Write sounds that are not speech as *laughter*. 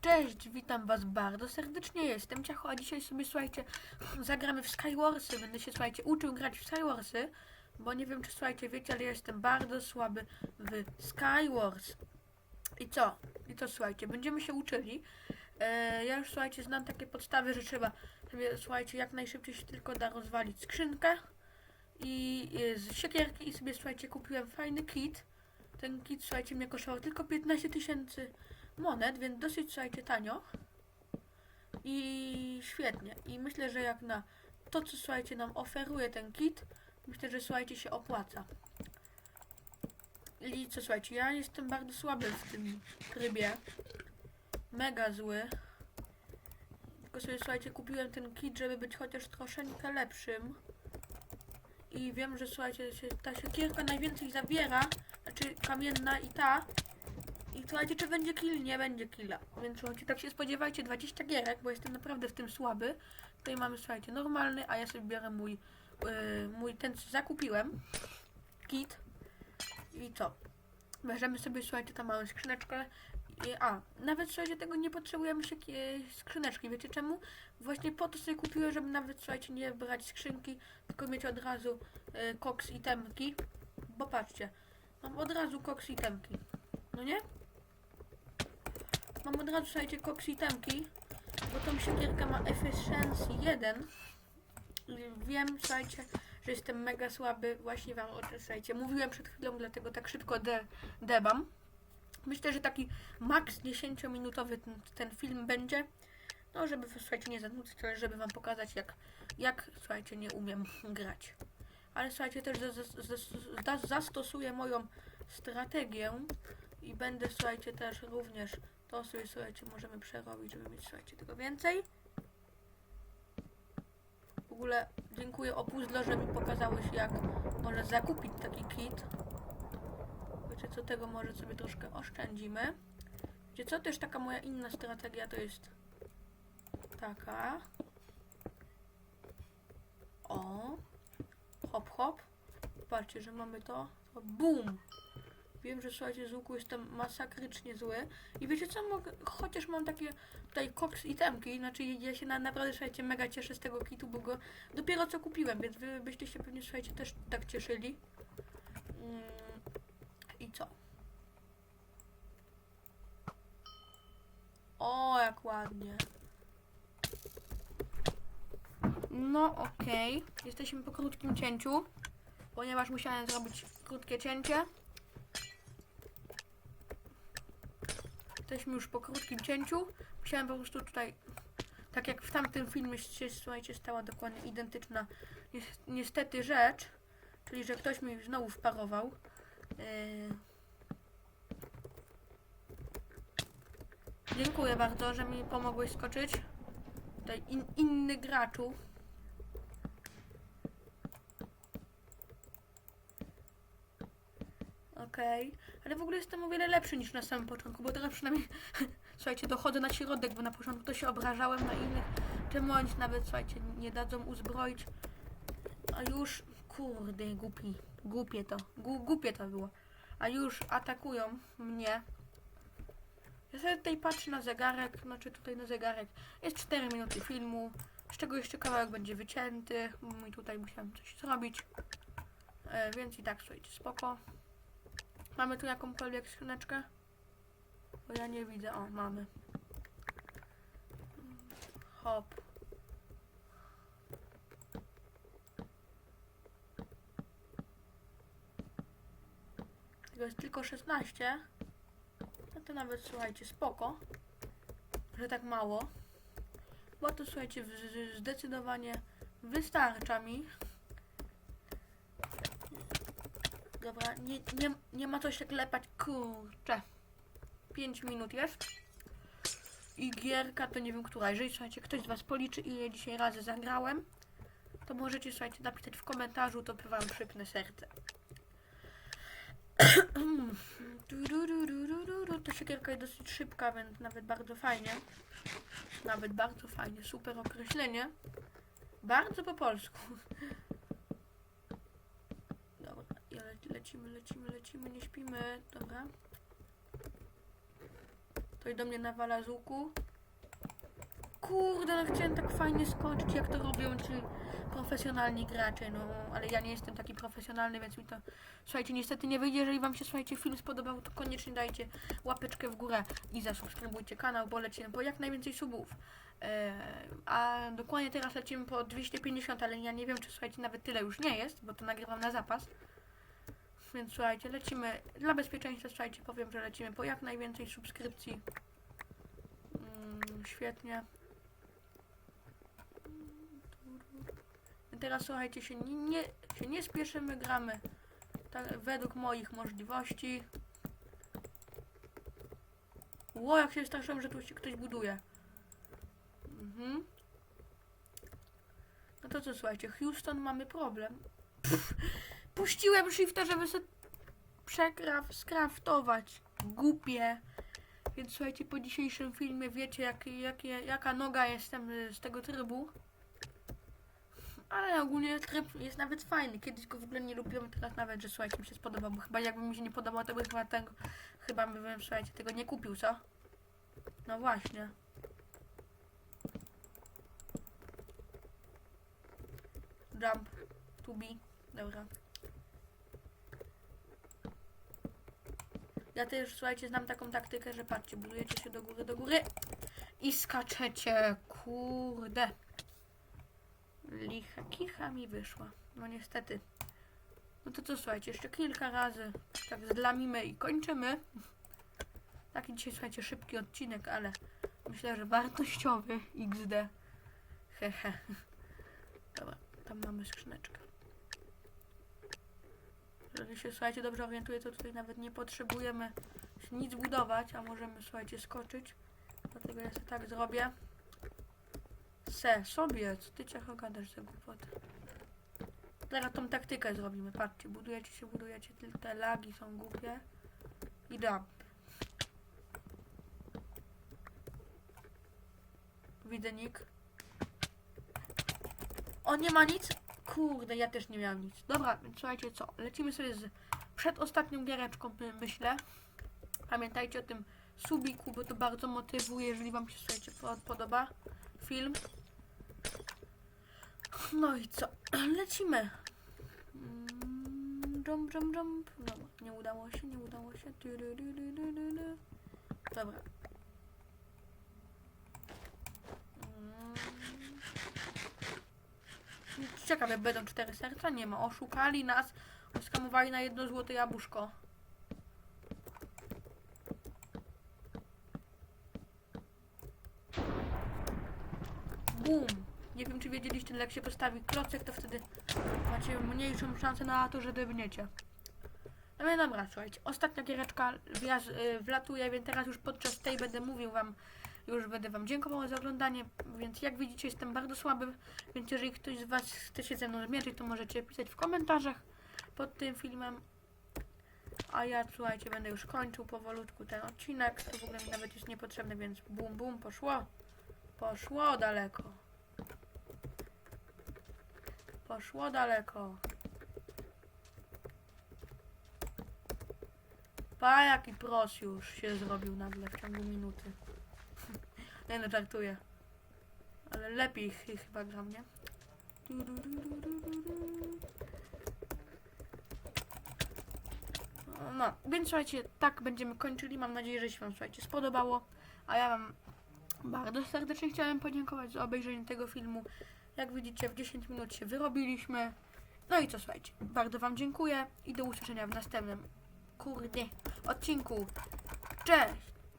Cześć, witam was bardzo serdecznie, jestem Ciacho, a dzisiaj sobie, słuchajcie, zagramy w Skywarsy. Będę się, słuchajcie, uczył grać w Skywarsy, bo nie wiem, czy, słuchajcie, wiecie, ale jestem bardzo słaby w Skywars. I co? I to, słuchajcie, będziemy się uczyli. E, ja już, słuchajcie, znam takie podstawy, że trzeba sobie, słuchajcie, jak najszybciej się tylko da rozwalić skrzynkę i e, z siekierki i sobie, słuchajcie, kupiłem fajny kit. Ten kit, słuchajcie, mnie kosztował tylko 15 tysięcy monet, więc dosyć, słuchajcie, tanio. I świetnie. I myślę, że jak na to, co, słuchajcie, nam oferuje ten kit, myślę, że, słuchajcie, się opłaca. I co, słuchajcie, ja jestem bardzo słaby w tym trybie. Mega zły. Tylko sobie, słuchajcie, kupiłem ten kit, żeby być chociaż troszeczkę lepszym. I wiem, że, słuchajcie, ta siekierka najwięcej zabiera, znaczy kamienna i ta, i słuchajcie, czy będzie kill? Nie będzie killa. Więc słuchajcie, tak się spodziewajcie 20 gierek, bo jestem naprawdę w tym słaby. Tutaj mamy, słuchajcie, normalny, a ja sobie biorę mój, yy, mój ten, co zakupiłem. Kit. I co? Bierzemy sobie, słuchajcie, tam małą skrzyneczkę. I, a, nawet, słuchajcie, tego nie potrzebujemy się skrzyneczki. Wiecie czemu? Właśnie po to sobie kupiłem, żeby nawet, słuchajcie, nie brać skrzynki, tylko mieć od razu yy, koks i temki. Bo patrzcie, mam od razu koks i temki. No nie? Mam od razu, słuchajcie, koks i temki, bo tą siekierka ma efficiency 1. I wiem, słuchajcie, że jestem mega słaby. Właśnie wam o tym, słuchajcie, mówiłem przed chwilą, dlatego tak szybko de debam. Myślę, że taki maks 10-minutowy ten, ten film będzie. No, żeby, słuchajcie, nie zanudzić, ale żeby wam pokazać, jak, jak, słuchajcie, nie umiem grać. Ale, słuchajcie, też za- za- za- za- zastosuję moją strategię i będę, słuchajcie, też również to sobie, słuchajcie, możemy przerobić, żeby mieć, słuchajcie, tego więcej. W ogóle dziękuję Opuzdlo, że mi pokazałeś, jak można zakupić taki kit. Wiecie co, tego może sobie troszkę oszczędzimy. Wiecie co, też taka moja inna strategia to jest taka. O. Hop, hop. Patrzcie, że mamy to. to BUM! Wiem, że słuchajcie, z łuku jestem masakrycznie zły. I wiecie co, mogę, chociaż mam takie tutaj koks i temki, znaczy ja się na, naprawdę, słuchajcie, mega cieszę z tego kitu, bo go dopiero co kupiłem, więc wy byście się pewnie, słuchajcie, też tak cieszyli. Mm, I co? O, jak ładnie. No, okej. Jesteśmy po krótkim cięciu, ponieważ musiałem zrobić krótkie cięcie. Jesteśmy już po krótkim cięciu. Musiałem po prostu tutaj, tak jak w tamtym filmie się, słuchajcie, stała dokładnie identyczna nies- niestety rzecz, czyli że ktoś mi znowu wparował. Yy... Dziękuję bardzo, że mi pomogłeś skoczyć. Tutaj in, inny graczu. Okej, ale w ogóle jestem o wiele lepszy niż na samym początku, bo teraz przynajmniej, *laughs* słuchajcie, dochodzę na środek, bo na początku to się obrażałem na innych, czemu oni nawet, słuchajcie, nie dadzą uzbroić, a już, kurde, głupi, głupie to, Gu, głupie to było, a już atakują mnie. Ja sobie tutaj patrzę na zegarek, znaczy tutaj na zegarek, jest 4 minuty filmu, z czego jeszcze kawałek będzie wycięty, i tutaj musiałem coś zrobić, e, więc i tak, słuchajcie, spoko. Mamy tu jakąkolwiek skrzyneczkę? Bo ja nie widzę. O, mamy. Hop. Tego jest tylko 16. No to nawet, słuchajcie, spoko. Że tak mało. Bo to, słuchajcie, zdecydowanie wystarcza mi. Dobra, nie, nie, nie ma co się klepać, kurczę. 5 minut jest. I gierka to nie wiem która. Jeżeli słuchajcie, ktoś z Was policzy ile dzisiaj razy zagrałem, to możecie słuchajcie napisać w komentarzu, to Wam przypnę serce. *clears throat* Ta siekierka jest dosyć szybka, więc nawet bardzo fajnie. Nawet bardzo fajnie, super określenie. Bardzo po polsku. *laughs* I lecimy, lecimy, lecimy, nie śpimy. Dobra. To Ktoś do mnie nawala z łuku. Kurde, no chciałem tak fajnie skończyć, jak to robią ci profesjonalni gracze, no ale ja nie jestem taki profesjonalny, więc mi to słuchajcie, niestety nie wyjdzie. Jeżeli wam się słuchajcie film spodobał, to koniecznie dajcie łapeczkę w górę i zasubskrybujcie kanał, bo lecimy po jak najwięcej subów. E, a dokładnie teraz lecimy po 250, ale ja nie wiem, czy słuchajcie, nawet tyle już nie jest, bo to nagrywam na zapas. Więc słuchajcie, lecimy, dla bezpieczeństwa słuchajcie, powiem, że lecimy po jak najwięcej subskrypcji. Mm, świetnie. Teraz słuchajcie, się nie, nie, się nie spieszymy, gramy tak, według moich możliwości. Ło, jak się straszyłem, że tu się ktoś buduje. Mhm. No to co, słuchajcie, Houston mamy problem. Pff, *laughs* puściłem shifta, żeby sobie przekraf, skraftować. Głupie. Więc słuchajcie, po dzisiejszym filmie wiecie, jak, jakie, jaka noga jestem z tego trybu. Ale ogólnie tryb jest nawet fajny. Kiedyś go w ogóle nie lubiłem, teraz nawet, że słuchajcie, mi się spodobał, bo chyba jakby mi się nie podobał, to bym chyba tego, chyba bym, słuchajcie, tego nie kupił, co? No właśnie. Jump. To be. Dobra. Ja też, słuchajcie, znam taką taktykę, że patrzcie, budujecie się do góry, do góry i skaczecie. Kurde. Licha, kicha mi wyszła. No niestety. No to co, słuchajcie, jeszcze kilka razy tak zlamimy i kończymy. Taki dzisiaj, słuchajcie, szybki odcinek, ale myślę, że wartościowy XD. Hehe. Dobra, tam mamy skrzyneczkę. Jeżeli się, słuchajcie, dobrze orientuję, to tutaj nawet nie potrzebujemy nic budować, a możemy, słuchajcie, skoczyć. Dlatego ja sobie tak zrobię. Se, sobie, co ty ciacho gadasz za głupotę. Teraz tą taktykę zrobimy, patrzcie, budujecie się, budujecie, tylko te lagi są głupie. I dam. Widzę nick. On nie ma nic? Kurde, ja też nie miałam nic. Dobra, więc słuchajcie co, lecimy sobie z przedostatnią giereczką, my- myślę. Pamiętajcie o tym subiku, bo to bardzo motywuje, jeżeli wam się, słuchajcie, po- podoba film. No i co? *clears throat* Lecimy. Jump, jump, jump. No, nie udało się, nie udało się. Dobra. Mm. Ciekawe, będą cztery serca? Nie ma. Oszukali nas. Oskamowali na jedno złote jabłuszko. Bum. Nie wiem, czy wiedzieliście, ale jak się postawi klocek, to wtedy macie mniejszą szansę na to, że debniecie. No więc dobra, słuchajcie, ostatnia giereczka y, wlatuje, więc teraz już podczas tej będę mówił wam, już będę wam dziękował za oglądanie, więc jak widzicie jestem bardzo słaby, więc jeżeli ktoś z was chce się ze mną zmierzyć, to możecie pisać w komentarzach pod tym filmem. A ja, słuchajcie, będę już kończył powolutku ten odcinek, to w ogóle mi nawet jest niepotrzebne, więc bum, bum, poszło. Poszło daleko. Poszło daleko. Pa, jaki pros już się zrobił nagle w ciągu minuty. Nie no, żartuję. Ale lepiej ch- chyba gram, nie? No, więc słuchajcie, tak będziemy kończyli. Mam nadzieję, że się Wam, słuchajcie, spodobało. A ja Wam bardzo serdecznie chciałem podziękować za obejrzenie tego filmu. Jak widzicie, w 10 minut się wyrobiliśmy. No i co, słuchajcie, bardzo Wam dziękuję i do usłyszenia w następnym, kurde, odcinku. Cześć!